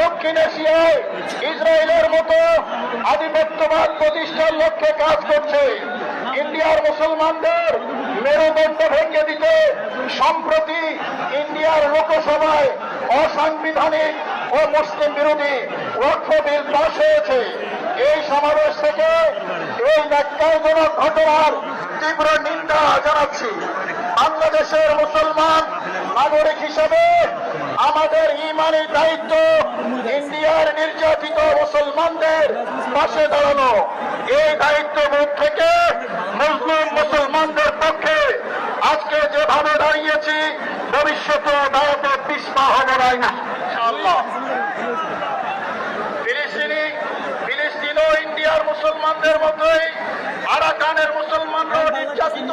দক্ষিণ এশিয়ায় ইসরায়েলের মতো আধিপত্যবাদ প্রতিষ্ঠার লক্ষ্যে কাজ করছে। ইন্ডিয়ার মুসলমানদের মেরুদণ্ড ভেঙে দিতে সম্প্রতি ইন্ডিয়ার লোকসভায় অসাংবিধানিক ও মুসলিম বিরোধী ওয়াকফ বিল পাশ হয়েছে। এই সমাবেশ থেকে এই ন্যাক্কারজনক ঘটনার তীব্র নিন্দা জানাচ্ছি। বাংলাদেশের মুসলমান নাগরিক হিসেবে আমাদের ইমানি দায়িত্ব ইন্ডিয়ার নির্যাতিত মুসলমানদের পাশে দাঁড়ানো। এই দায়িত্ববোধ থেকে মুসলিম মুসলমানদের পক্ষে আজকে যেভাবে দাঁড়িয়েছি ভবিষ্যতে দাঁড়াতে পিসপা হব না। ইন্ডিয়ার মুসলমানদের মতোই, আরাকানের মুসলমানরাও নির্যাতিত।